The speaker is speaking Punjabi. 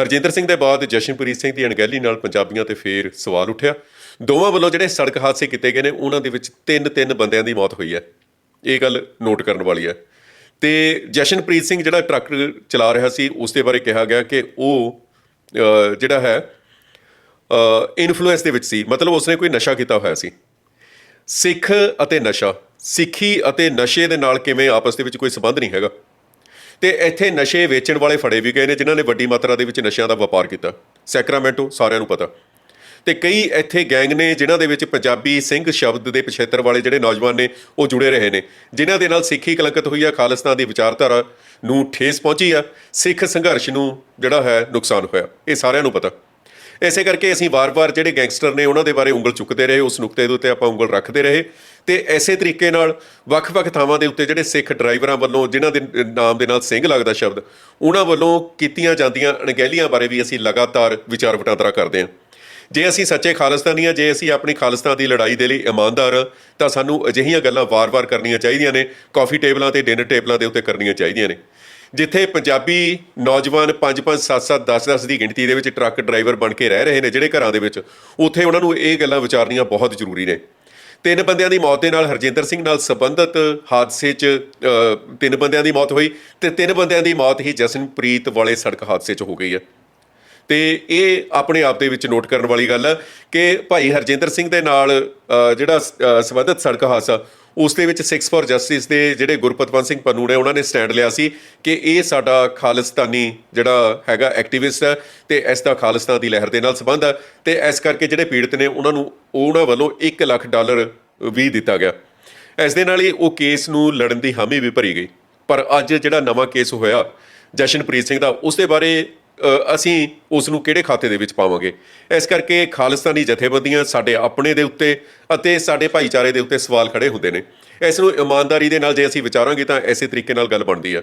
ਹਰਜਿੰਦਰ ਸਿੰਘ ਦੇ ਬਾਅਦ ਜਸ਼ਨਪ੍ਰੀਤ ਸਿੰਘ ਦੀ ਅਣਗਹਿਲੀ ਨਾਲ ਪੰਜਾਬੀਆਂ ਤੇ ਫੇਰ ਸਵਾਲ ਉੱਠਿਆ। ਦੋਵਾਂ ਵੱਲੋਂ ਜਿਹੜੇ ਸੜਕ ਹਾਦਸੇ ਕੀਤੇ ਗਏ ਨੇ, ਉਹਨਾਂ ਦੇ ਵਿੱਚ ਤਿੰਨ ਤਿੰਨ ਬੰਦਿਆਂ ਦੀ ਮੌਤ ਹੋਈ ਹੈ। ਇਹ ਗੱਲ ਨੋਟ ਕਰਨ ਵਾਲੀ ਹੈ। ਤੇ ਜਸ਼ਨਪ੍ਰੀਤ ਸਿੰਘ ਜਿਹੜਾ ਟਰੱਕ ਚਲਾ ਰਿਹਾ ਸੀ ਉਸ ਦੇ ਬਾਰੇ ਕਿਹਾ ਗਿਆ ਕਿ ਉਹ ਜਿਹੜਾ ਹੈ ਇਨਫਲੂਐਂਸ ਦੇ ਵਿੱਚ ਸੀ। ਮਤਲਬ ਉਸਨੇ ਕੋਈ ਨਸ਼ਾ ਕੀਤਾ ਹੋਇਆ ਸੀ। ਸਿੱਖ ਅਤੇ ਨਸ਼ਾ। ਸਿੱਖੀ ਅਤੇ ਨਸ਼ੇ ਦੇ ਨਾਲ ਕਿਵੇਂ ਆਪਸ ਦੇ ਵਿੱਚ ਕੋਈ ਸੰਬੰਧ ਨਹੀਂ ਹੈਗਾ। ਤੇ ਇੱਥੇ ਨਸ਼ੇ ਵੇਚਣ ਵਾਲੇ ਫੜੇ ਵੀ ਗਏ ਨੇ, ਜਿਨ੍ਹਾਂ ਨੇ ਵੱਡੀ ਮਾਤਰਾ ਦੇ ਵਿੱਚ ਨਸ਼ਿਆਂ ਦਾ ਵਪਾਰ ਕੀਤਾ। ਸੈਕਰਾਮੈਂਟੋ ਸਾਰਿਆਂ ਨੂੰ ਪਤਾ। ਤੇ ਕਈ ਇੱਥੇ ਗੈਂਗ ਨੇ, ਜਿਨ੍ਹਾਂ ਦੇ ਵਿੱਚ ਪੰਜਾਬੀ ਸਿੰਘ ਸ਼ਬਦ ਦੇ ਪਿਛੇਤਰ ਵਾਲੇ ਜਿਹੜੇ ਨੌਜਵਾਨ ਨੇ, ਉਹ ਜੁੜੇ ਰਹੇ ਨੇ। ਜਿਨ੍ਹਾਂ ਦੇ ਨਾਲ ਸਿੱਖੀ ਕਲੰਕਤ ਹੋਈ ਆ, ਖਾਲਿਸਤਾਨ ਦੀ ਵਿਚਾਰਧਾਰਾ ਨੂੰ ਠੇਸ ਪਹੁੰਚੀ ਆ। ਸਿੱਖ ਸੰਘਰਸ਼ ਨੂੰ ਜਿਹੜਾ ਹੈ, ਨੁਕਸਾਨ ਹੋਇਆ। ਇਹ ਸਾਰਿਆਂ ਨੂੰ ਪਤਾ। ਇਸੇ ਕਰਕੇ ਅਸੀਂ ਵਾਰ-ਵਾਰ ਜਿਹੜੇ ਗੈਂਗਸਟਰ ਨੇ, ਉਹਨਾਂ ਦੇ ਬਾਰੇ ਉਂਗਲ ਚੁੱਕਦੇ ਰਹੇ, ਉਸ ਨੁਕਤੇ ਦੇ ਉੱਤੇ ਆਪਾਂ ਉਂਗਲ ਰੱਖਦੇ ਰਹੇ। ਤੇ ਐਸੇ ਤਰੀਕੇ ਨਾਲ ਵੱਖ-ਵੱਖ ਥਾਵਾਂ ਦੇ ਉੱਤੇ ਜਿਹੜੇ ਸਿੱਖ ਡਰਾਈਵਰਾਂ ਵੱਲੋਂ ਜਿਨ੍ਹਾਂ ਦੇ ਨਾਮ ਦੇ ਨਾਲ ਸਿੰਘ ਲੱਗਦਾ ਸ਼ਬਦ ਉਹਨਾਂ ਵੱਲੋਂ ਕੀਤੀਆਂ ਜਾਂਦੀਆਂ ਅਣਗਹਿਲੀਆਂ ਬਾਰੇ ਵੀ ਅਸੀਂ ਲਗਾਤਾਰ ਵਿਚਾਰ ਵਟਾਂਦਰਾ ਕਰਦੇ ਹਾਂ। ਜੇ ਅਸੀਂ ਸੱਚੇ ਖਾਲਿਸਤਾਨੀ ਹਾਂ ਜੇ ਅਸੀਂ ਆਪਣੀ ਖਾਲਿਸਤਾਨ ਦੀ ਲੜਾਈ ਦੇ ਲਈ ਇਮਾਨਦਾਰ ਹਾਂ, ਤਾਂ ਸਾਨੂੰ ਅਜਿਹੀਆਂ ਗੱਲਾਂ ਵਾਰ-ਵਾਰ ਕਰਨੀਆਂ ਚਾਹੀਦੀਆਂ ਨੇ ਕਾਫੀ ਟੇਬਲਾਂ ਤੇ ਡਿਨਰ ਟੇਬਲਾਂ ਦੇ ਉੱਤੇ ਕਰਨੀਆਂ ਚਾਹੀਦੀਆਂ ਨੇ। ਜਿੱਥੇ ਪੰਜਾਬੀ ਨੌਜਵਾਨ 5-5 7-7 10-10 ਦੀ ਗਿਣਤੀ ਦੇ ਵਿੱਚ ਟਰੱਕ ਡਰਾਈਵਰ ਬਣ ਕੇ ਰਹਿ ਰਹੇ ਨੇ ਜਿਹੜੇ ਘਰਾਂ ਦੇ ਵਿੱਚ ਉੱਥੇ ਉਹਨਾਂ ਨੂੰ ਇਹ ਗੱਲਾਂ ਵਿਚਾਰਨੀਆਂ ਬਹੁਤ ਜ਼ਰੂਰੀ ਨੇ। ਤਿੰਨ ਬੰਦਿਆਂ ਦੀ ਮੌਤ ਦੇ ਨਾਲ ਹਰਜਿੰਦਰ ਸਿੰਘ ਨਾਲ ਸੰਬੰਧਿਤ ਹਾਦਸੇ 'ਚ ਤਿੰਨ ਬੰਦਿਆਂ ਦੀ ਮੌਤ ਹੋਈ ਤੇ ਤਿੰਨ ਬੰਦਿਆਂ ਦੀ ਮੌਤ ਹੀ ਜਸਨਪ੍ਰੀਤ ਵਾਲੇ ਸੜਕ ਹਾਦਸੇ 'ਚ ਹੋ ਗਈ ਹੈ। ਤੇ ਇਹ ਆਪਣੇ ਆਪ ਦੇ ਵਿੱਚ ਨੋਟ ਕਰਨ ਵਾਲੀ ਗੱਲ ਹੈ ਕਿ ਭਾਈ ਹਰਜਿੰਦਰ ਸਿੰਘ ਦੇ ਨਾਲ ਜਿਹੜਾ ਅ, ਸੰਬੰਧਿਤ ਸੜਕ ਹਾਦਸਾ ਉਸ ਦੇ ਵਿੱਚ 6 ਫॉर ਜਸਟਿਸ ਦੇ ਜਿਹੜੇ ਗੁਰਪਤਵੰਤ ਸਿੰਘ ਪੰਨੂ ਨੇ, ਉਹਨਾਂ ਨੇ ਸਟੈਂਡ ਲਿਆ ਸੀ ਕਿ ਇਹ ਸਾਡਾ ਖਾਲਿਸਤਾਨੀ ਜਿਹੜਾ ਹੈਗਾ ਐਕਟਿਵਿਸਟ ਹੈ ਤੇ ਇਸ ਦਾ ਖਾਲਿਸਤਾਨ ਦੀ ਲਹਿਰ ਦੇ ਨਾਲ ਸੰਬੰਧ ਹੈ ਤੇ ਇਸ ਕਰਕੇ ਜਿਹੜੇ ਪੀੜਤ ਨੇ, ਉਹਨਾਂ ਨੂੰ ਉਹਨਾਂ ਵੱਲੋਂ 1 ਲੱਖ ਡਾਲਰ ਵੀ ਦਿੱਤਾ ਗਿਆ। ਇਸ ਦੇ ਨਾਲ ਹੀ ਉਹ ਕੇਸ ਨੂੰ ਲੜਨ ਦੀ ਹਾਮੀ ਵੀ ਭਰੀ ਗਈ। ਪਰ ਅੱਜ ਜਿਹੜਾ ਨਵਾਂ ਕੇਸ ਹੋਇਆ ਜਸ਼ਨਪ੍ਰੀਤ ਸਿੰਘ ਦਾ, ਉਸ ਦੇ ਬਾਰੇ ਅਸੀਂ ਉਸ ਨੂੰ ਕਿਹੜੇ ਖਾਤੇ ਦੇ ਵਿੱਚ ਪਾਵਾਂਗੇ? ਇਸ ਕਰਕੇ ਖਾਲਿਸਤਾਨੀ ਜਥੇਬੰਦੀਆਂ ਸਾਡੇ ਆਪਣੇ ਦੇ ਉੱਤੇ ਅਤੇ ਸਾਡੇ ਭਾਈਚਾਰੇ ਦੇ ਉੱਤੇ ਸਵਾਲ ਖੜੇ ਹੁੰਦੇ ਨੇ। ਇਸ ਨੂੰ ਇਮਾਨਦਾਰੀ ਦੇ ਨਾਲ ਜੇ ਅਸੀਂ ਵਿਚਾਰਾਂਗੇ ਤਾਂ ਐਸੇ ਤਰੀਕੇ ਨਾਲ ਗੱਲ ਬਣਦੀ ਹੈ